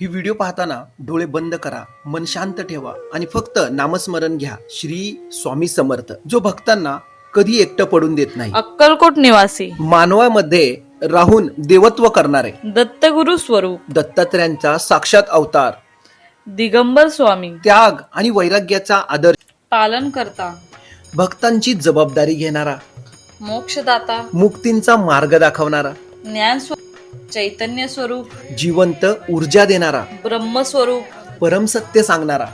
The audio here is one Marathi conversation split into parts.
ही व्हिडिओ पाहताना डोळे बंद करा मन शांत ठेवा आणि फक्त नामस्मरण घ्या. श्री स्वामी समर्थ. जो भक्तांना कधी एकटं पडून देत नाही. अक्कलकोट निवासी. मानवामध्ये राहून देवत्व करणारे. दत्तगुरु स्वरूप. दत्तात्रयांचा साक्षात अवतार. दिगंबर स्वामी. त्याग आणि वैराग्याचा आदर्श पालन करता. भक्तांची जबाबदारी घेणारा. मोक्षदाता. मुक्तींचा मार्ग दाखवणारा. ज्ञान स्वरूप चैतन्य स्वरूप जिवंत ऊर्जा देणारा ब्रह्मस्वरूप परमसत्य सांगणारा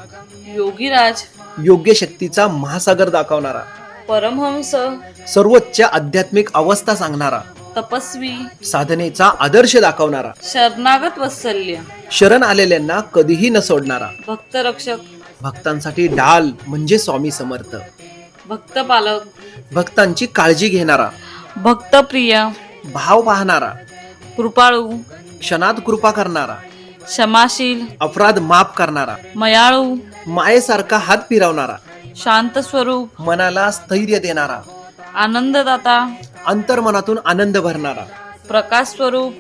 योगीराज योग्य शक्तीचा महासागर दाखवणारा परमहंस सर्वोच्च आध्यात्मिक अवस्था सांगणारा तपस्वी साधनेचा आदर्श दाखवणारा शरणागत वत्सल्य शरण आलेल्यांना कधीही न सोडणारा भक्तरक्षक भक्तांसाठी डाल म्हणजे स्वामी समर्थ भक्तपालक भक्तांची काळजी घेणारा भक्तप्रिय भाव पाहणारा कृपाळू क्षणात कृपा करणारा क्षमाशील अपराध माफ करणारा मयाळू मायेसारखा हात फिरवणारा शांत स्वरूप मनाला स्थैर्य देणारा आनंददाता अंतर्मनातून आनंद भरणारा प्रकाश स्वरूप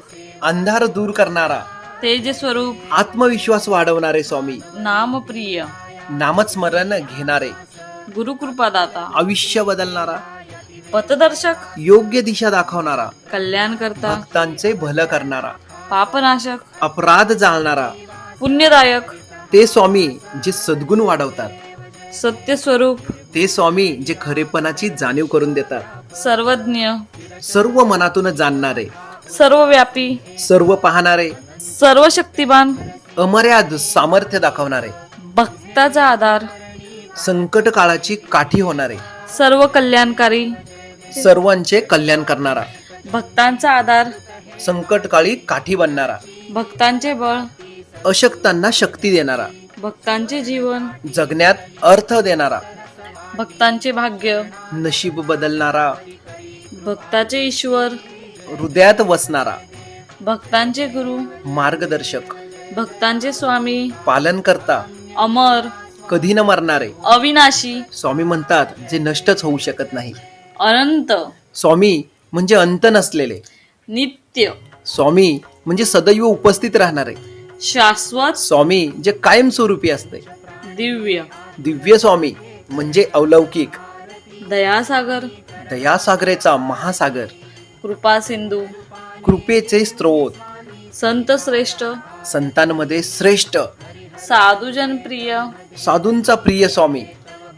अंधार दूर करणारा तेज स्वरूप आत्मविश्वास वाढवणारे स्वामी नामप्रिय नामस्मरण घेणारे गुरुकृपादाता आयुष्य बदलणारा पथदर्शक योग्य दिशा दाखवणारा कल्याणकर्ता भक्तांचे भलं करणारा पापनाशक अपराध जाळणारा पुण्यदायक ते स्वामी जे सद्गुण वाढवतात. सत्य स्वरूप ते स्वामी जे खरेपणाची जाणीव करून देतात. सर्वज्ञ सर्व मनातून जाणणारे सर्वव्यापी सर्व पाहणारे सर्व शक्तिमान अमर्याद सामर्थ्य दाखवणारे भक्ताचा आधार संकट काळाची काठी होणारे सर्व कल्याणकारी सर्वांचे कल्याण करणारा. भक्तांचा आधार. संकट काळी काठी बनणारा. भक्तांचे बळ. अशक्तांना शक्ती देणारा. भक्तांचे जीवन. जगण्यात अर्थ देणारा. भक्तांचे भाग्य. नशीब बदलणारा. भक्ताचे ईश्वर. हृदयात वसणारा. भक्तांचे गुरु. मार्गदर्शक. भक्तांचे स्वामी. पालन करता अमर. कधी न मरणारे. अविनाशी. स्वामी म्हणतात जे नष्टच होऊ शकत नाही. अनंत. स्वामी म्हणजे अंत नसलेले. नित्य. स्वामी म्हणजे सदैव उपस्थित राहणारे. शाश्वत. स्वामी जे कायमस्वरूपी असते. दिव्य. दिव्य स्वामी म्हणजे अलौकिक. दयासागर. दयासागरेचा महासागर. कृपा सिंधू. कृपेचे स्त्रोत संत श्रेष्ठ. संतांमध्ये श्रेष्ठ. साधुजन प्रिय साधूंचा प्रिय स्वामी.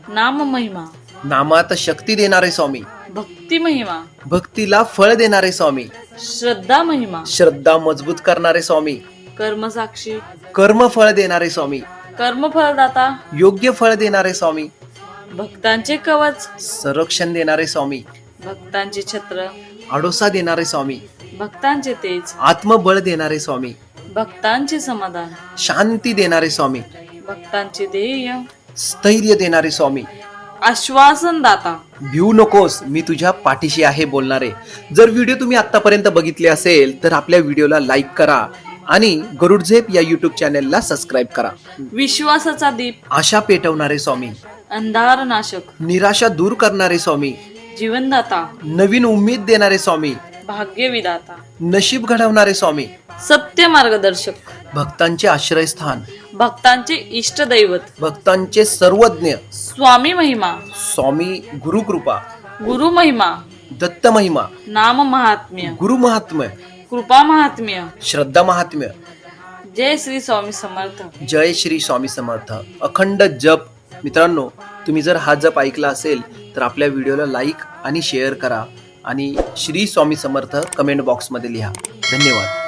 नाम महिमा नामात शक्ती देणारे स्वामी. भक्ती महिमा. भक्तीला फळ देणारे स्वामी. श्रद्धा महिमा. श्रद्धा मजबूत करणारे स्वामी. कर्मसाक्षी. कर्मफळ देणारे स्वामी. कर्मफळदाता. योग्य फळ देणारे स्वामी. भक्तांचे कवच. संरक्षण देणारे स्वामी. भक्तांचे छत्र. आडोसा देणारे स्वामी. भक्तांचे तेज. आत्मबळ देणारे स्वामी. भक्तांचे समाधान. शांती देणारे स्वामी. भक्तांचे ध्येय. स्थैर्य देणारे स्वामी. आश्वासन दाता. भिऊ नकोस मी तुझ्या पाठीशी आहे बोलणारे. जर व्हिडिओ तुम्ही आतापर्यंत बघितले असेल तर आपल्या व्हिडिओला लाईक करा आणि गरुड झेप या युट्यूब चॅनेलला सबस्क्राईब करा. विश्वासाचा दीप. आशा पेटवणारे स्वामी. अंधार नाशक निराशा दूर करणारे स्वामी. जीवनदाता. नवीन उमेद देणारे स्वामी. भाग्य विधाता नशीब घडवणारे स्वामी. सत्य मार्गदर्शक. भक्तांचे आश्रयस्थान. भक्तांचे इष्ट दैवत. भक्तांचे सर्वज्ञ. स्वामी महिमा. स्वामी गुरुकृपा गुरु महिमा. दत्त महिमा. नाम महात्म्य. गुरु महात्म्य. कृपा महात्म्य. श्रद्धा महात्म्य. जय श्री स्वामी समर्थ. जय श्री स्वामी समर्थ. अखंड जप. मित्रांनो तुम्ही जर हा जप ऐकला असेल तर आपल्या व्हिडिओला लाईक आणि शेअर करा आणि श्री स्वामी समर्थ कमेंट बॉक्समध्ये लिहा. धन्यवाद.